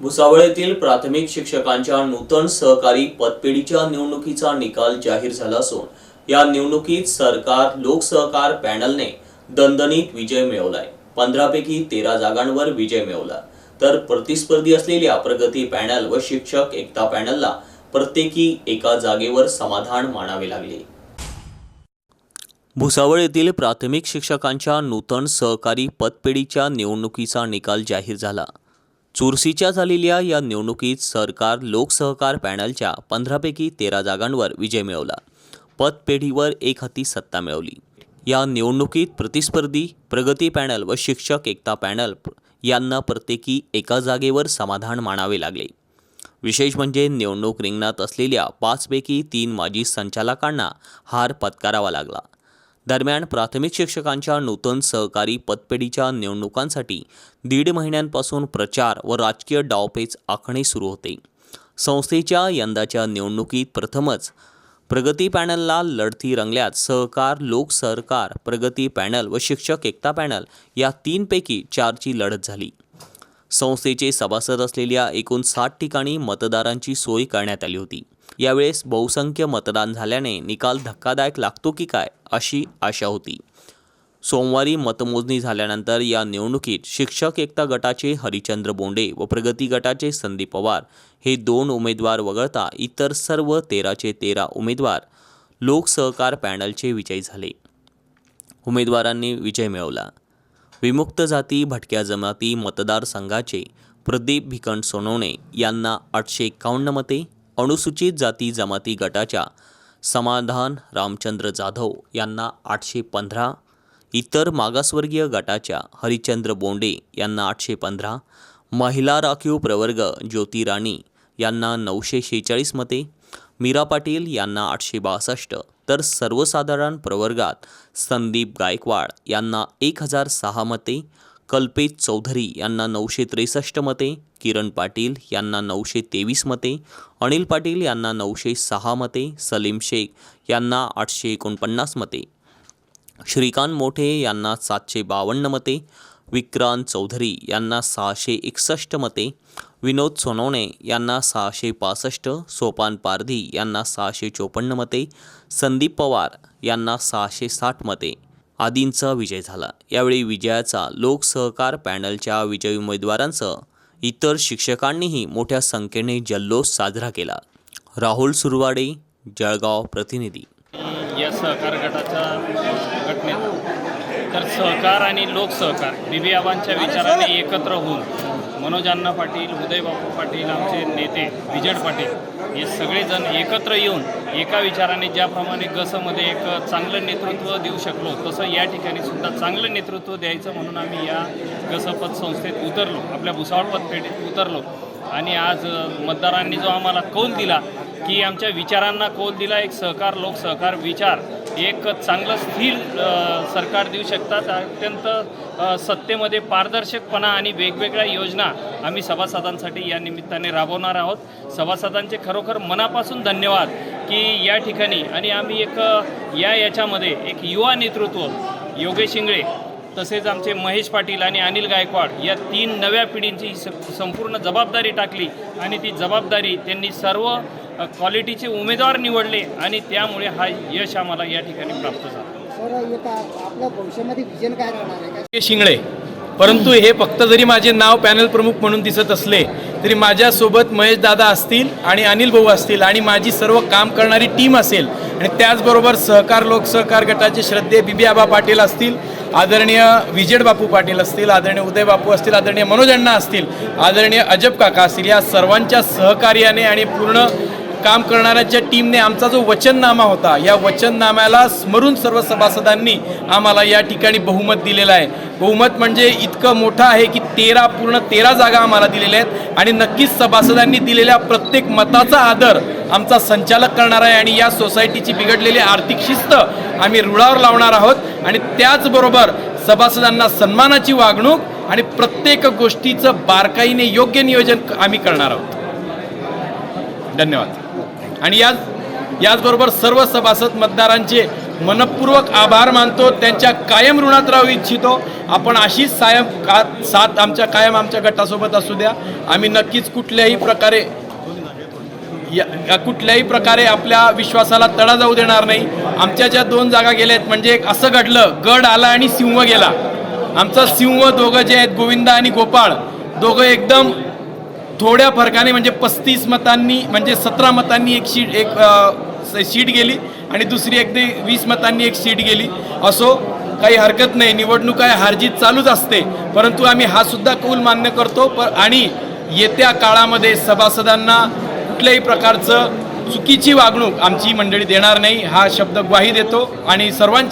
भुसावळेतील प्राथमिक शिक्षकांच्या नूतन सहकारी पदपेढीच्या निवडणुकीचा निकाल जाहीर झाला असून या निवडणुकीत सरकार लोकसहकार पॅनलने दणदणीत विजय मिळवलाय. पंधरापैकी तेरा जागांवर विजय मिळवला. तर प्रतिस्पर्धी असलेल्या प्रगती पॅनल व शिक्षक एकता पॅनलला प्रत्येकी एका जागेवर समाधान मानावे लागले. भुसावळ येथील प्राथमिक शिक्षकांच्या नूतन सहकारी पदपेढीच्या निवडणुकीचा निकाल जाहीर झाला. चुरशीच्या झालेल्या या निवडणुकीत सरकार लोकसहकार पॅनलच्या पंधरापैकी तेरा जागांवर विजय मिळवला. पतपेढीवर एक हाती सत्ता मिळवली. या निवडणुकीत प्रतिस्पर्धी प्रगती पॅनल व शिक्षक एकता पॅनल यांना प्रत्येकी एका जागेवर समाधान मानावे लागले. विशेष म्हणजे निवडणूक रिंगणात असलेल्या पाचपैकी तीन माजी संचालकांना हार पत्करावा लागला. दरम्यान प्राथमिक शिक्षकांच्या नूतन सहकारी पतपेढीच्या निवडणुकांसाठी दीड महिन्यांपासून प्रचार व राजकीय डावपेच आखणे सुरू होते. संस्थेच्या यंदाच्या निवडणुकीत प्रथमच प्रगती पॅनलला लढती रंगल्यात सहकार लोकसहकार प्रगती पॅनल व शिक्षक एकता पॅनल या तीनपैकी चारची लढत झाली. संस्थेचे सभासद असलेल्या एकूण साठ ठिकाणी मतदारांची सोय करण्यात आली होती. यावेळेस बहुसंख्य मतदान झाल्याने निकाल धक्कादायक लागतो की काय अशी आशा होती. सोमवारी मतमोजणी झाल्यानंतर या निवडणुकीत शिक्षक एकता गटाचे हरिचंद्र बोंडे व प्रगती गटाचे संदीप पवार हे दोन उमेदवार वगळता इतर सर्व तेराचे तेरा उमेदवार लोकसहकार पॅनलचे विजयी झाले. उमेदवारांनी विजय मिळवला. विमुक्त जाती भटक्या जमाती मतदारसंघाचे प्रदीप भिकंड सोनवणे यांना आठशे एकावन्न मते अनुसूचित जाती जमाती गटाच्या समाधान रामचंद्र जाधव यांना आठशे पंधरा इतर मागासवर्गीय गटाच्या हरिचंद्र बोंडे यांना आठशे पंधरा महिला राखीव प्रवर्ग ज्योती राणी यांना नऊशे शेहेचाळीस मते मीरा पाटील यांना आठशे बासष्ट तर सर्वसाधारण प्रवर्गात संदीप गायकवाड यांना एक हजार सहा मते कल्पेश चौधरी यांना नऊशे त्रेसष्ट मते किरण पाटील यांना नऊशे तेवीस मते अनिल पाटील यांना नऊशे सहा मते सलीम शेख यांना आठशे एकोणपन्नास मते. श्रीकांत मोठे यांना सातशे बावन्न मते विक्रांत चौधरी यांना सहाशे एकसष्ट मते विनोद सोनवणे यांना सहाशे पासष्ट सोपान पारधी यांना सहाशे चोपन्न मते संदीप पवार यांना सहाशे साठ मते. आदींचा विजय झाला. यावेळी विजयाचा लोकसहकार पॅनलच्या विजयी उमेदवारांसह इतर शिक्षकांनीही मोठ्या संख्येने जल्लोष साजरा केला. राहुल सुरवाडे जळगाव प्रतिनिधी. या सहकार गटाच्या घटनेत तर सहकार आणि लोकसहकार बीबी विचाराने एकत्र होऊन मनोजांना पाटील उदयबापू पाटील आमचे नेते विजय पाटील हे सगळेजण एकत्र येऊन एका विचाराने ज्याप्रमाणे गसमध्ये एक चांगलं नेतृत्व देऊ शकलो तसं या ठिकाणी सुद्धा चांगलं नेतृत्व द्यायचं म्हणून आम्ही या गसपत संस्थेत उतरलो आपल्या भुसावळ पतपेढीत उतरलो. आणि आज मतदारांनी जो आम्हाला कौल दिला की आमच्या विचारांना कोल दिला एक सहकार लोकसहकार विचार एक चांगलं स्थिर सरकार देऊ शकतात. अत्यंत सत्तेमध्ये पारदर्शकपणा आणि वेगवेगळ्या योजना आम्ही सभासदांसाठी या निमित्ताने राबवणार आहोत. सभासदांचे खरोखर मनापासून धन्यवाद की या ठिकाणी आणि आम्ही एक या याच्यामध्ये एक युवा नेतृत्व योगेश इंगळे तसेच आमचे महेश पाटील आणि अनिल गायकवाड या तीन नव्या पिढींची स संपूर्ण जबाबदारी टाकली आणि ती जबाबदारी त्यांनी सर्व क्वालिटीचे उमेदवार निवडले आणि त्यामुळे हा यश आम्हाला या ठिकाणी प्राप्त झालं. काय शिंगळे. परंतु हे फक्त जरी माझे नाव पॅनल प्रमुख म्हणून दिसत असले तरी माझ्यासोबत महेश दादा असतील आणि अनिल भाऊ असतील आणि माझी सर्व काम करणारी टीम असेल आणि त्याचबरोबर सहकार लोकसहकार गटाचे श्रद्धे बिबी आबा पाटील असतील आदरणीय विजय बापू पाटील असतील आदरणीय उदय बापू असतील आदरणीय मनोज अण्णा असतील आदरणीय अजब काका असतील या सर्वांच्या सहकार्याने आणि पूर्ण काम करणाऱ्यांच्या टीमने आमचा जो वचननामा होता या वचननाम्याला स्मरून सर्व सभासदांनी आम्हाला या ठिकाणी बहुमत दिलेलं आहे. बहुमत म्हणजे इतकं मोठं आहे की तेरा पूर्ण तेरा जागा आम्हाला दिलेल्या आहेत आणि नक्कीच सभासदांनी दिलेल्या प्रत्येक मताचा आदर आमचा संचालक करणार आहे आणि या सोसायटीची बिघडलेली आर्थिक शिस्त आम्ही रुळावर लावणार आहोत आणि त्याचबरोबर सभासदांना सन्मानाची वागणूक आणि प्रत्येक गोष्टीचं बारकाईने योग्य नियोजन आम्ही करणार आहोत. धन्यवाद. आणि याच याचबरोबर सर्व सभासद मतदारांचे मनपूर्वक आभार मानतो त्यांच्या कायम ऋणात राहू इच्छितो. आपण अशीच सायम का साथ आमच्या कायम आमच्या गटासोबत असू द्या. आम्ही नक्कीच कुठल्याही प्रकारे या या कुठल्याही प्रकारे आपल्या विश्वासाला तडा जाऊ देणार नाही. आमच्या ज्या दोन जागा गेल्या आहेत म्हणजे एक असं घडलं गड आला आणि सिंह गेला. आमचा सिंह दोघं जे आहेत गोविंदा आणि गोपाळ दोघं एकदम थोड्या फरकाने म्हणजे पस्तीस मतांनी म्हणजे सतरा मतांनी एक शीट एक सीट गेली आणि दुसरी अगदी वीस मतांनी एक सीट गेली. असो काही हरकत नाही. निवडणूक आहे हारजीत चालूच असते. परंतु आम्ही हा सुद्धा कौल मान्य करतो. प आणि येत्या काळामध्ये सभासदांना कुठल्याही प्रकारचं चुकीची वागणूक आमची मंडळी देणार नाही हा शब्द ग्वाही देतो. आणि सर्वांचे